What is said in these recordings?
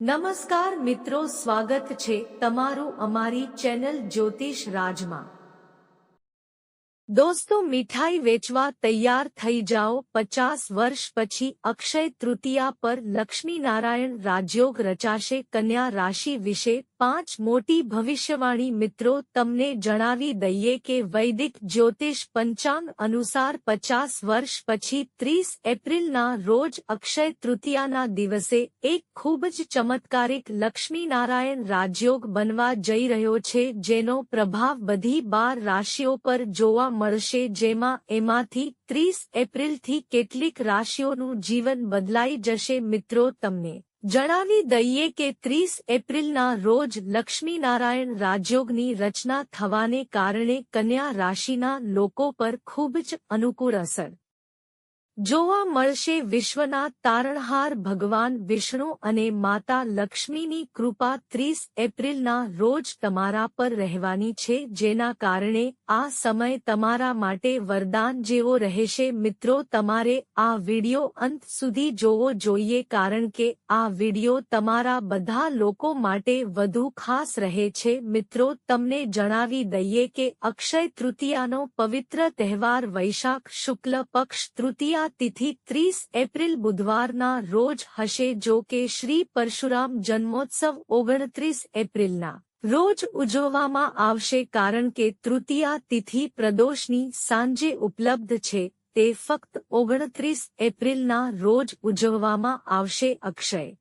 નમસ્કાર મિત્રો, સ્વાગત છે તમારું અમારી ચેનલ જ્યોતિષ રાજમાં. દોસ્તો, મીઠાઈ વેચવા તૈયાર થઈ જાઓ. પચાસ વર્ષ પછી અક્ષય તૃતીયા પર લક્ષ્મીનારાયણ રાજયોગ રચાશે. કન્યા રાશિ વિશે પાંચ મોટી ભવિષ્યવાણી મિત્રો તમને જણાવી દઈએ કે વૈદિક જ્યોતિષ પંચાંગ અનુસાર પચાસ વર્ષ પછી ત્રીસ એપ્રિલના રોજ અક્ષય તૃતીયાના દિવસે એક ખૂબ જ ચમત્કારિક લક્ષ્મીનારાયણ રાજયોગ બનવા જઈ રહ્યો છે, જેનો પ્રભાવ બધી બાર રાશિઓ પર જોવા મળશે, જેમાં એમાંથી ત્રીસ એપ્રિલથી કેટલીક રાશિઓનું જીવન બદલાઈ જશે. મિત્રો, તમને જણાવી દઈએ કે ત્રીસ એપ્રિલના રોજ લક્ષ્મીનારાયણ રાજયોગની રચના થવાને કારણે કન્યા રાશિના લોકો પર ખૂબ જ અનુકૂળ અસર. જોવા મળશે વિશ્વના તારણહાર ભગવાન વિષ્ણુ અને માતા લક્ષ્મીની કૃપા ત્રીસ એપ્રિલના રોજ તમારા પર રહેવાની છે, જેના કારણે આ સમય તમારા માટે વરદાન જેવો રહેશે. મિત્રો, તમારે આ વિડિયો અંત સુધી જોવો જોઈએ કારણ કે આ વિડિયો તમારા બધા લોકો માટે વધુ ખાસ રહે છે. મિત્રો, તમને જણાવી દઈએ કે અક્ષય તૃતીયાનો પવિત્ર તહેવાર વૈશાખ શુક્લ પક્ષ તૃતીયા તિથિ ત્રીસ એપ્રિલ બુધવારના રોજ હશે જો કે શ્રી પરશુરામ જન્મોત્સવ ઓગણત્રીસ એપ્રિલના રોજ ઉજવવામાં આવશે કારણ કે તૃતીયા તિથિ પ્રદોષની સાંજે ઉપલબ્ધ છે. તે ફક્ત ઓગણત્રીસ એપ્રિલના રોજ ઉજવવામાં આવશે અક્ષય.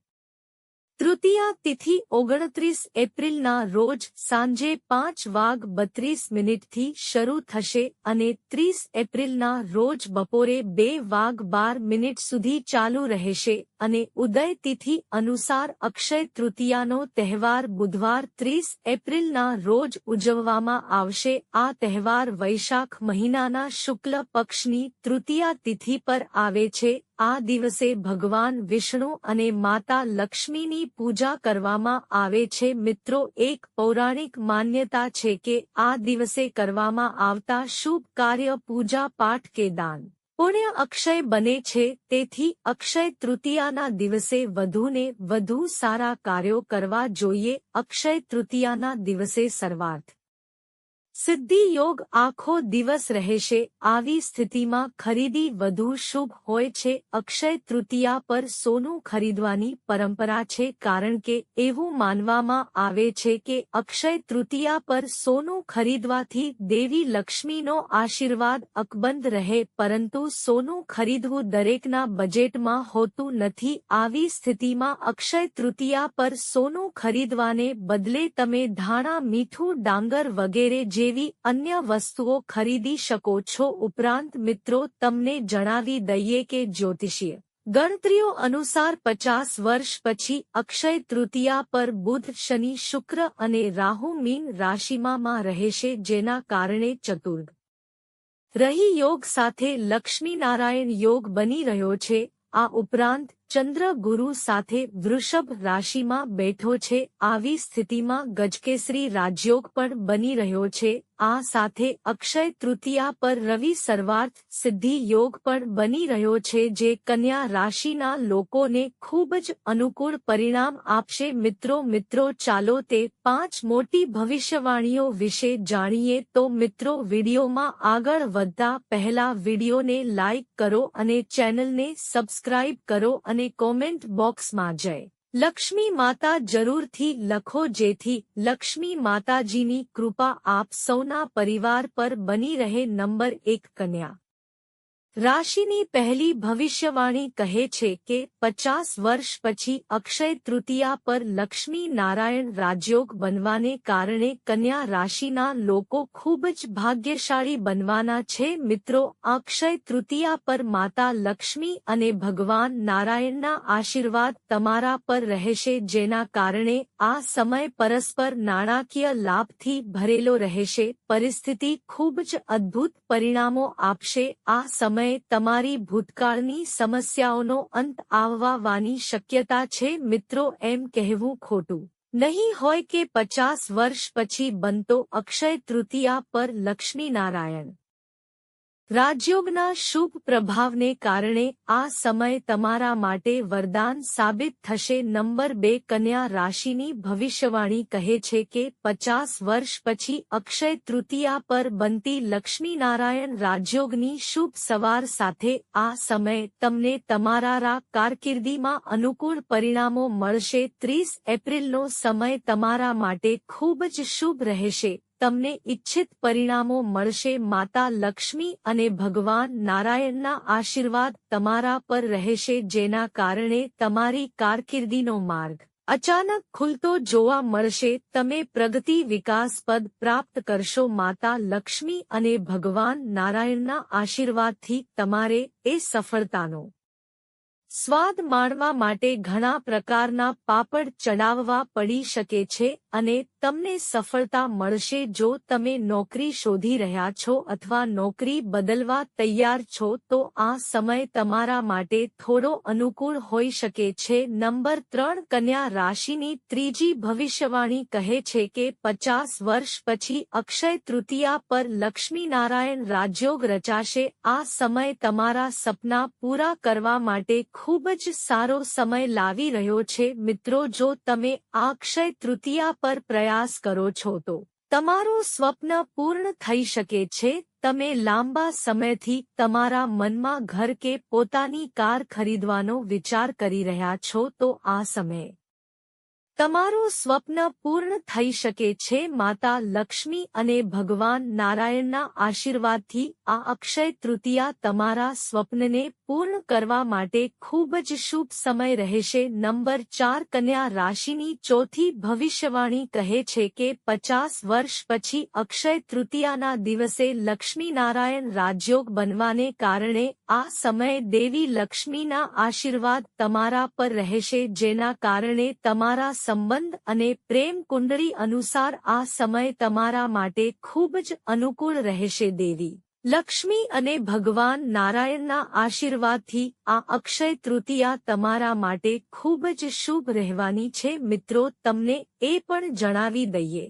તૃતીયા તિથિ ઓગણત્રીસ એપ્રિલના રોજ સાંજે પાંચ વાગ બત્રીસ મિનિટથી શરૂ થશે અને ત્રીસ એપ્રિલના રોજ બપોરે બે વાગ બાર મિનિટ સુધી ચાલુ રહેશે અને ઉદય તિથિ અનુસાર અક્ષય તૃતીયાનો તહેવાર બુધવાર ત્રીસ એપ્રિલના રોજ ઉજવવામાં આવશે. આ તહેવાર વૈશાખ મહિનાના શુક્લ પક્ષની તૃતીયા તિથિ પર આવે છે આ દિવસે ભગવાન વિષ્ણુ અને માતા લક્ષ્મીની પૂજા કરવામાં આવે છે. મિત્રો, એક પૌરાણિક માન્યતા છે કે આ દિવસે કરવામાં આવતા શુભ કાર્ય પૂજા પાઠ કે દાન. પુણ્ય અક્ષય બને છે. તેથી અક્ષય તૃતીયાના દિવસે વધુને વધુ સારા કાર્યો કરવા જોઈએ. અક્ષય તૃતીયાના દિવસે સર્વાર્થ સિદ્ધિ યોગ આખો દિવસ રહેશે. આવી સ્થિતિમાં ખરીદી વધુ શુભ હોય છે. અક્ષય તૃતીયા પર સોનું ખરીદવાની પરંપરા છે કારણ કે એવું માનવામાં આવે છે કે અક્ષય તૃતીયા પર સોનું ખરીદવાથી દેવી લક્ષ્મીનો આશીર્વાદ અકબંધ રહે, પરંતુ સોનું ખરીદવું દરેકના બજેટમાં હોતું નથી. આવી સ્થિતિમાં અક્ષય તૃતીયા પર સોનું ખરીદવાને બદલે તમે ધાણા, મીઠું, ડાંગર વગેરે જે જેવી અન્ય વસ્તુઓ ખરીદી શકો છો. ઉપરાંત મિત્રો, તમને જણાવી દઈએ કે જ્યોતિષીય ગણતરીઓ અનુસાર પચાસ વર્ષ પછી અક્ષય તૃતીયા પર બુધ, શનિ, શુક્ર અને રાહુ મીન રાશિમાં રહેશે, જેના કારણે ચતુર્ગ રહી યોગ સાથે લક્ષ્મીનારાયણ યોગ બની રહ્યો છે. આ ઉપરાંત ચંદ્ર ગુરુ સાથે વૃષભ રાશિમાં બેઠો છે. આવી સ્થિતિમાં ગજકેસરી રાજયોગ પણ બની રહ્યો છે. આ સાથે અક્ષય તૃતીયા પર રવિ સર્વાર્થ સિદ્ધિ યોગ પણ બની રહ્યો છે જે કન્યા રાશિના લોકોને ખૂબ જ અનુકૂળ પરિણામ આપશે. મિત્રો મિત્રો, ચાલો તે પાંચ મોટી ભવિષ્યવાણીઓ વિશે જાણીએ. તો મિત્રો, વિડીયોમાં આગળ વધતા પહેલા વિડીયોને લાઇક કરો અને ચેનલને સબસ્ક્રાઇબ કરો અને અને કોમેન્ટ બોક્સમાં જય. લક્ષ્મી માતા જરૂરથી લખો જેથી લક્ષ્મી માતાજીની કૃપા આપ સૌના પરિવાર પર બની રહે નંબર એક કન્યા. રાશિની પહેલી ભવિષ્યવાણી કહે છે કે પચાસ વર્ષ પછી અક્ષય તૃતીયા પર લક્ષ્મી નારાયણ રાજયોગ બનવાને કારણે કન્યા રાશિના લોકો ખૂબ જ ભાગ્યશાળી બનવાના છે. મિત્રો, અક્ષય તૃતીયા પર માતા લક્ષ્મી અને ભગવાન નારાયણના આશીર્વાદ તમારા પર રહેશે, જેના કારણે આ સમય પરસ્પર નાણાકીય લાભથી ભરેલો રહેશે. પરિસ્થિતિ ખૂબ જ અદ્ભુત પરિણામો આપશે. આ સમય સમયે તમારી ભૂતકાળની સમસ્યાઓનો અંત આવવાની શક્યતા છે. મિત્રો, એમ કહેવું ખોટું નહીં હોય કે પચાસ વર્ષ પછી બનતો અક્ષય તૃતીયા પર લક્ષ્મીનારાયણ રાજયોગના શુભ પ્રભાવને કારણે આ સમય તમારા માટે વરદાન સાબિત થશે. નંબર બે, કન્યા રાશિની ભવિષ્યવાણી કહે છે કે પચાસ વર્ષ પછી અક્ષય તૃતીયા પર બનતી લક્ષ્મીનારાયણ રાજયોગની શુભ સવાર સાથે આ સમય તમને તમારા કારકિર્દીમાં અનુકૂળ પરિણામો મળશે. ત્રીસ એપ્રિલનો સમય તમારા માટે ખૂબ જ શુભ રહેશે. તમને ઇચ્છિત પરિણામો મળશે. માતા લક્ષ્મી અને ભગવાન નારાયણના આશીર્વાદ તમારા પર રહેશે, જેના કારણે તમારી કારકિર્દીનો માર્ગ અચાનક ખુલતો જોવા મળશે. તમે પ્રગતિ વિકાસ પદ પ્રાપ્ત કરશો. માતા લક્ષ્મી અને ભગવાન નારાયણના આશીર્વાદથી તમારે એ સફળતાનો સ્વાદ માણવા માટે ઘણા પ્રકારના પાપડ ચડાવવા પડી શકે છે અને તમને સફળતા મળશે જો તમે નોકરી શોધી રહ્યા છો અથવા નોકરી બદલવા તૈયાર છો તો આ સમય તમારા માટે થોડો અનુકૂળ હોઈ શકે છે. નંબર ત્રણ, કન્યા રાશિની ત્રીજી ભવિષ્યવાણી કહે છે કે પચાસ વર્ષ પછી અક્ષય તૃતીયા પર લક્ષ્મીનારાયણ રાજયોગ રચાશે. આ સમય તમારા સપના પૂરા કરવા માટે ખૂબ જ સારો સમય લાવી રહ્યો છે, મિત્રો, જો તમે આ ક્ષય તૃતીયા પર પ્રયાસ કરો છો તો. તમારું સ્વપ્ન પૂર્ણ થઈ શકે છે, તમે લાંબા સમયથી તમારા મનમાં ઘર કે પોતાની કાર ખરીદવાનો વિચાર કરી રહ્યા છો, તો આ સમયે તમારું સ્વપ્ન પૂર્ણ થઈ શકે છે માતા લક્ષ્મી અને ભગવાન નારાયણના આશીર્વાદથી આ અક્ષય તૃતીયા તમારા સ્વપ્નને પૂર્ણ કરવા માટે ખૂબ જ શુભ સમય રહેશે. નંબર ચાર કન્યા રાશિની ચોથી ભવિષ્યવાણી કહે છે કે પચાસ વર્ષ પછી અક્ષય તૃતીયાના દિવસે લક્ષ્મીનારાયણ રાજયોગ બનવાને કારણે આ સમયે દેવી લક્ષ્મીના આશીર્વાદ તમારા પર રહેશે, જેના કારણે તમારા સંબંધ અને પ્રેમ કુંડળી અનુસાર આ સમય તમારા માટે ખૂબ જ અનુકૂળ રહેશે દેવી. લક્ષ્મી અને ભગવાન નારાયણના આશીર્વાદથી આ અક્ષય તૃતીયા તમારા માટે ખૂબ જ શુભ રહેવાની છે મિત્રો તમને એ પણ જણાવી દઈએ.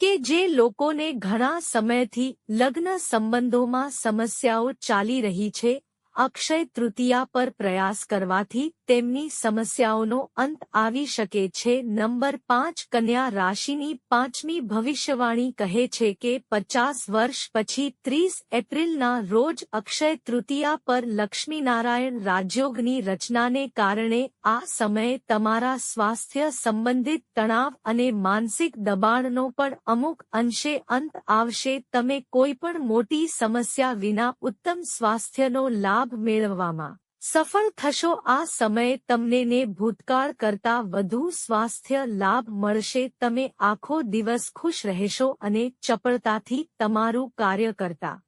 કે જે લોકોને ઘણા સમયથી લગ્ન સંબંધોમાં સમસ્યાઓ ચાલી રહી છે અક્ષય તૃતીયા પર પ્રયાસ કરવાથી તેમની સમસ્યાઓનો અંત આવી શકે છે. નંબર પાંચ, કન્યા રાશિની પાંચમી ભવિષ્યવાણી કહે છે કે પચાસ વર્ષ પછી ત્રીસ એપ્રિલના રોજ અક્ષય તૃતીયા પર લક્ષ્મીનારાયણ રાજયોગની રચનાને કારણે આ સમયે તમારા સ્વાસ્થ્ય સંબંધિત તણાવ અને માનસિક દબાણનો પણ અમુક અંશે અંત આવશે. તમે કોઈ પણ મોટી સમસ્યા વિના ઉત્તમ સ્વાસ્થ્યનો લાભ લાભ મેળવવામાં સફળ થશો. આ સમયે તમને ને ભૂતકાળ કરતા વધુ સ્વાસ્થ્ય લાભ મળશે. તમે આખો દિવસ ખુશ રહેશો અને ચપળતાથી તમારું કાર્ય કરતા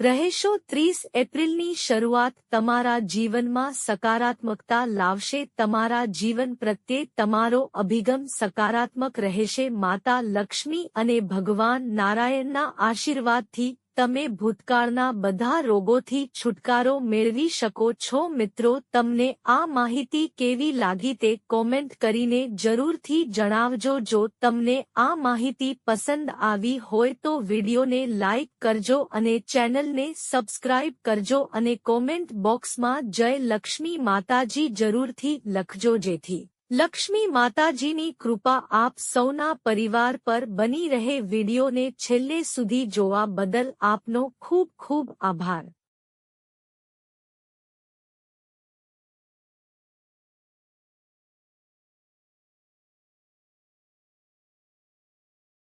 રહેશો. ત્રીસ એપ્રિલની શરૂઆત તમારા જીવનમાં સકારાત્મકતા લાવશે. તમારા જીવન પ્રત્યે તમારો અભિગમ સકારાત્મક રહેશે. માતા લક્ષ્મી અને ભગવાન નારાયણના આશીર્વાદથી તમે ભૂતકાળના બધા રોગોથી છુટકારો મેળવી શકો છો. મિત્રો, તમને આ માહિતી કેવી લાગી તે કોમેન્ટ કરીને જરૂરથી જણાવજો. જો તમને આ માહિતી પસંદ આવી હોય તો વિડીયોને લાઇક કરજો અને ચેનલને સબસ્ક્રાઇબ કરજો અને કોમેન્ટ બોક્સમાં જય લક્ષ્મી માતાજી જરૂરથી લખજો જેથી લક્ષ્મી માતાજીની કૃપા આપ સૌના પરિવાર પર બની રહે વિડીયોને છેલ્લે સુધી જોવા બદલ આપનો ખૂબ ખૂબ આભાર.